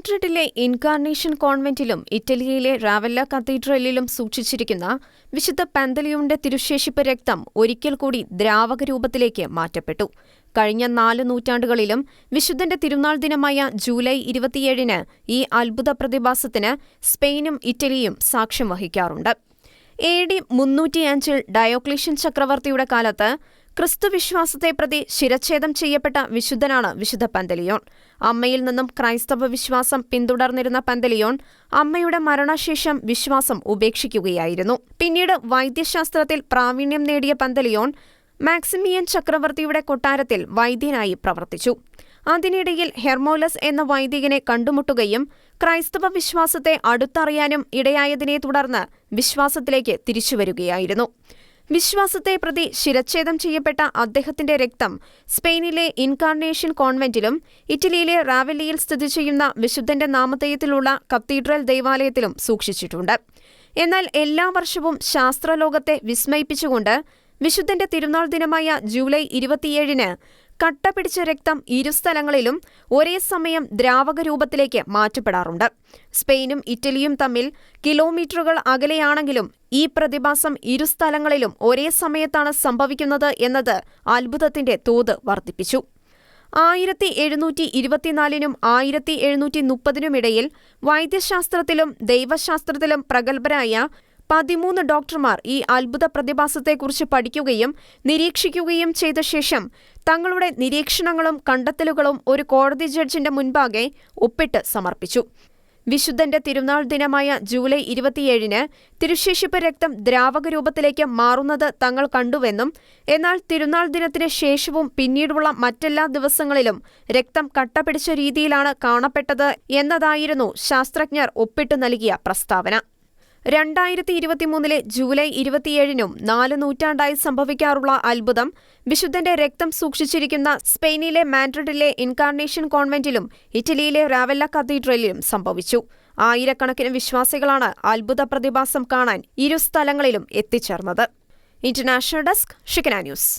മാൻഡ്രിഡിലെ incarnation കോൺവെന്റിലും ഇറ്റലിയിലെ റാവല്ല കത്തീഡ്രലിലും സൂക്ഷിച്ചിരിക്കുന്ന വിശുദ്ധ പന്തലിയോന്റെ തിരുശേഷിപ്പ് രക്തം ഒരിക്കൽ കൂടി ദ്രാവക രൂപത്തിലേക്ക് മാറ്റപ്പെട്ടു. കഴിഞ്ഞ നാല് നൂറ്റാണ്ടുകളിലും വിശുദ്ധന്റെ തിരുനാൾ ദിനമായ ജൂലൈ ഇരുപത്തിയേഴിന് ഈ അത്ഭുത പ്രതിഭാസത്തിന് സ്പെയിനും ഇറ്റലിയും സാക്ഷ്യം വഹിക്കാറുണ്ട്. എ ഡി മുന്നൂറ്റിയഞ്ചിൽ ഡയോക്ലീഷ്യൻ ചക്രവർത്തിയുടെ കാലത്ത് ക്രിസ്തുവിശ്വാസത്തെ പ്രതി ശിരച്ഛേദം ചെയ്യപ്പെട്ട വിശുദ്ധനാണ് വിശുദ്ധ പന്തലിയോൺ. അമ്മയിൽ നിന്നും ക്രൈസ്തവ വിശ്വാസം പിന്തുടർന്നിരുന്ന പന്തലിയോൺ അമ്മയുടെ മരണശേഷം വിശ്വാസം ഉപേക്ഷിക്കുകയായിരുന്നു. പിന്നീട് വൈദ്യശാസ്ത്രത്തിൽ പ്രാവീണ്യം നേടിയ പന്തലിയോൺ മാക്സിമിയൻ ചക്രവർത്തിയുടെ കൊട്ടാരത്തിൽ വൈദ്യനായി പ്രവർത്തിച്ചു. അതിനിടയിൽ ഹെർമോലസ് എന്ന വൈദികനെ കണ്ടുമുട്ടുകയും ക്രൈസ്തവ വിശ്വാസത്തെ അടുത്തറിയാനും ഇടയായതിനെ തുടർന്ന് വിശ്വാസത്തിലേക്ക് തിരിച്ചുവരികയായിരുന്നു. വിശ്വാസത്തെ പ്രതി ശിരച്ഛേദം ചെയ്യപ്പെട്ട അദ്ദേഹത്തിന്റെ രക്തം സ്പെയിനിലെ ഇൻകാർണേഷൻ കോൺവെന്റിലും ഇറ്റലിയിലെ റാവല്ലിയിൽ സ്ഥിതി ചെയ്യുന്ന വിശുദ്ധന്റെ നാമധേയത്തിലുള്ള കത്തീഡ്രൽ ദേവാലയത്തിലും സൂക്ഷിച്ചിട്ടുണ്ട്. എന്നാൽ എല്ലാ വർഷവും ശാസ്ത്രലോകത്തെ വിസ്മയിപ്പിച്ചുകൊണ്ട് വിശുദ്ധന്റെ തിരുനാൾ ദിനമായ ജൂലൈ ഇരുപത്തിയേഴിന് കട്ട പിടിച്ച രക്തം ഇരുസ്ഥലങ്ങളിലും ഒരേ സമയം ദ്രാവക രൂപത്തിലേക്ക് മാറ്റപ്പെടാറുണ്ട്. സ്പെയിനും ഇറ്റലിയും തമ്മിൽ കിലോമീറ്ററുകൾ അകലെയാണെങ്കിലും ഈ പ്രതിഭാസം ഇരു സ്ഥലങ്ങളിലും ഒരേ സമയത്താണ് സംഭവിക്കുന്നത് എന്നത് അത്ഭുതത്തിന്റെ തോത് വർദ്ധിപ്പിച്ചു. ആയിരത്തി എഴുന്നൂറ്റി ഇരുപത്തിനാലിനും ആയിരത്തി എഴുന്നൂറ്റി മുപ്പതിനുമിടയിൽ വൈദ്യശാസ്ത്രത്തിലും ദൈവശാസ്ത്രത്തിലും പ്രഗത്ഭരായ പതിമൂന്ന് ഡോക്ടർമാർ ഈ അത്ഭുത പ്രതിഭാസത്തെക്കുറിച്ച് പഠിക്കുകയും നിരീക്ഷിക്കുകയും ചെയ്ത ശേഷം തങ്ങളുടെ നിരീക്ഷണങ്ങളും കണ്ടെത്തലുകളും ഒരു കോടതി ജഡ്ജിന്റെ മുൻപാകെ ഒപ്പിട്ട് സമർപ്പിച്ചു. വിശുദ്ധന്റെ തിരുനാൾ ദിനമായ ജൂലൈ ഇരുപത്തിയേഴിന് തിരുശേഷിപ്പ് രക്തം ദ്രാവക രൂപത്തിലേക്ക് മാറുന്നത് തങ്ങൾ കണ്ടുവെന്നും എന്നാൽ തിരുനാൾ ദിനത്തിന് ശേഷവും പിന്നീടുള്ള മറ്റെല്ലാ ദിവസങ്ങളിലും രക്തം കട്ടപിടിച്ച രീതിയിലാണ് കാണപ്പെട്ടത് എന്നതായിരുന്നു ശാസ്ത്രജ്ഞർ ഒപ്പിട്ടു നൽകിയ പ്രസ്താവന. രണ്ടായിരത്തി ഇരുപത്തിമൂന്നിലെ ജൂലൈ ഇരുപത്തിയേഴിനും നാല് നൂറ്റാണ്ടായി സംഭവിക്കാറുള്ള അത്ഭുതം വിശുദ്ധന്റെ രക്തം സൂക്ഷിച്ചിരിക്കുന്ന സ്പെയിനിലെ മാൻഡ്രിഡിലെ ഇൻകാർണേഷൻ കോൺവെന്റിലും ഇറ്റലിയിലെ റാവെല്ല കത്തീഡ്രലിലും സംഭവിച്ചു. ആയിരക്കണക്കിന് വിശ്വാസികളാണ് അത്ഭുത പ്രതിഭാസം കാണാൻ ഇരു സ്ഥലങ്ങളിലും എത്തിച്ചേർന്നത്. ഇന്റർനാഷണൽ ഡെസ്ക് ഷിക്കന ന്യൂസ്.